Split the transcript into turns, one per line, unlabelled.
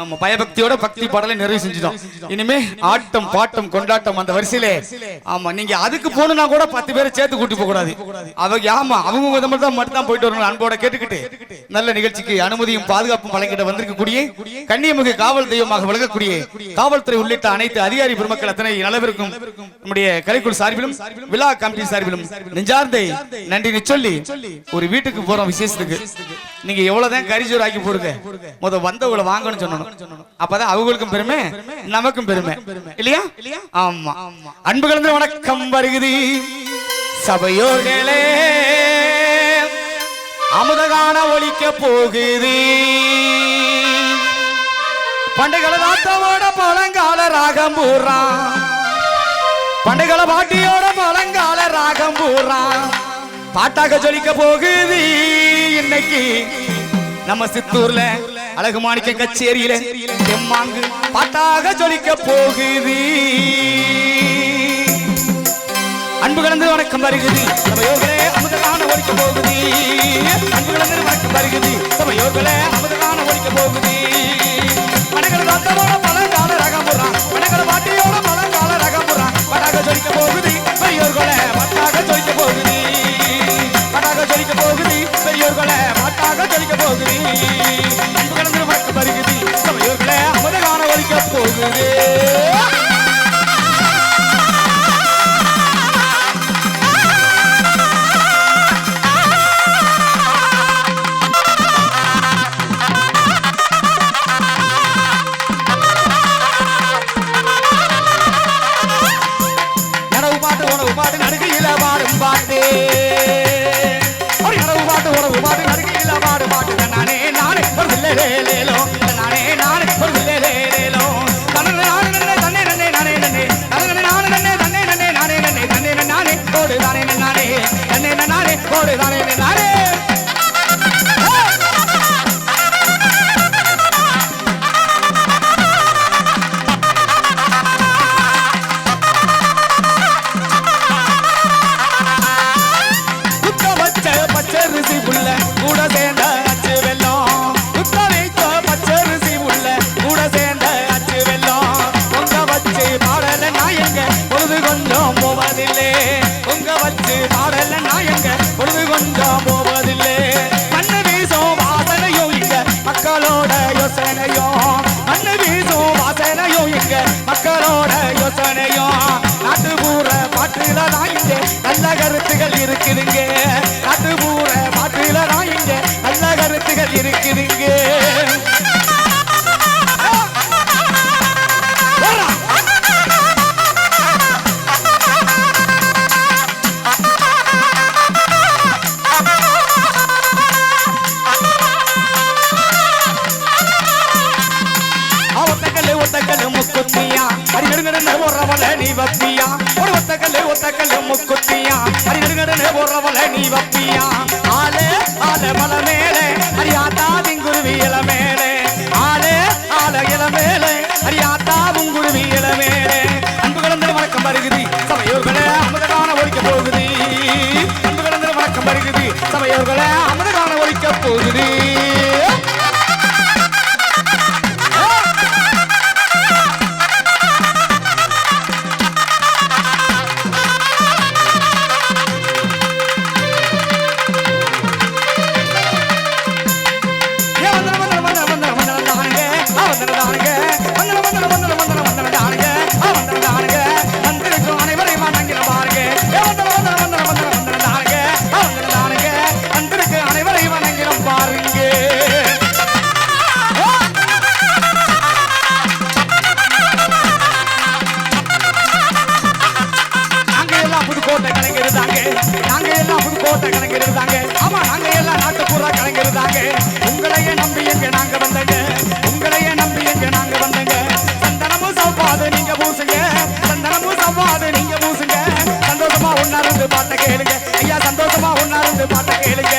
ஆமா பயபக்தியோட பக்தி பாடலை நிறைவு செஞ்சிட்டோம். இனிமே ஆட்டம் பாட்டம் கொண்டாட்டம் அந்த வரிசையிலே. ஆமா நீங்க அதுக்கு போகணும்னா கூட பத்து பேரை சேர்த்து கூட்டி போக கூடாது. அவங்க ஆமா அவங்க விதமா தான் மட்டும் தான் போயிட்டு வரணும் அன்போட கேட்டுக்கிட்டு நல்ல நிகழ்ச்சிக்கு அனுமதியும் பாதுகாப்பும் வழங்கிட வந்திருக்கக்கூடிய கண்ணியமிகு காவல் தெய்வமாக விளங்கக்கூடிய காவல்துறை உள்ளிட்ட அனைத்து அதிகாரி பெருமக்கள் அத்தனை நலவிற்கும் நம்முடைய கலைக்குழு சார்பிலும் விழா கமிட்டி சார்பிலும் நெஞ்சார்ந்த நன்றி சொல்லி ஒரு வீட்டுக்கு போறோம் விசேஷத்துக்கு. நீங்க எவ்வளவுதான் கரிஜூர் ஆக்கி போடுங்க. முத வந்த வந்தவங்களை வாங்கன்னு சொல்லணும் அப்பதான் அவங்களுக்கும் பெருமை நமக்கும் பெருமை. இல்லையா? ஆமா. அன்பு கலந்த வணக்கம் வருகுது. சபையோர்களே அமுதகான ஒழிக்க போகுது. பண்டைகள தாத்தவோட பழங்கால ராகம் பூறான் பண்டைகள பாட்டியோட பழங்கால ராகம் பூறான் பாட்டாக ஜொலிக்க போகுது. இன்னைக்கு நம்ம சித்தூர்ல அழகு மாணிக்க கச்சேரியில தெம்மாங்கு பாட்டாக ஜொலிக்க போகுது. அன்பு கலந்து வணக்கம் வருகுது. சபையோர்களே அமுதலான ஒழிக்க போகுது. அன்பு கலந்து வணக்கம் வருகுது. சபையோர்களே அமுதலான ஒலிக்க போகுது. படகர தாத்தவோட பழங்கால ரகமுறான் படகர பாட்டியோட பழங்கால ரகமுறான் பட்டாக ஜொலிக்க போகுது. பெரியோர்களே பட்டாக ஜொலிக்க போகுது. பட்டாக ஜொலிக்க போகுது. பெரியோர்களே பட்டாக ஜொலிக்க போகுது. பாட்டுல தான் இங்க நல்ல கருத்துகள் இருக்குதுங்க நாட்டுப்புற பாட்டுல தான் இங்க நல்ல கருத்துகள் இருக்குதுங்க போடா. முக்குத்தியா அரிநடுங்கடனே போறவள நீ வப்பியா ஒரு ஒத்தக்கல்லு ஒத்தக்கல்லு முக்குத்தியா? அரிநடுங்கடனே போறவள நீ வப்பியா? ஆலே ஆல மல மேலே அரியாத்தா திங்குருவி இல மேலே ஆலே ஆல இல மேலே அரியாத்தா உங்குருவி இல மேலே அன்பு கலந்த வணக்கம் வருகுதி சபையோர்களே. அமுதகான ஒழிக்க போகுதி. அன்பு கலந்த வணக்கம் வருகுதி சபையோர்களே. எல்லாம் புதுக்கோட்டை கலைஞர் ஆமா நாங்க எல்லாம் நாட்டுப்புற கலைஞர் தாங்க உங்களையே நம்பி எங்க நாங்க வந்தங்க. உங்களையே நம்பி எங்க நாங்க வந்தங்க. சந்தனமும் சவ்வாது நீங்க பூசுங்க. சந்தனமும் சவ்வாது நீங்க பூசுங்க. சந்தோஷமா ஒன்னா இருந்து பாட்ட கேளுங்க. ஐயா சந்தோஷமா ஒன்னா இருந்து பாட்ட கேளுங்க.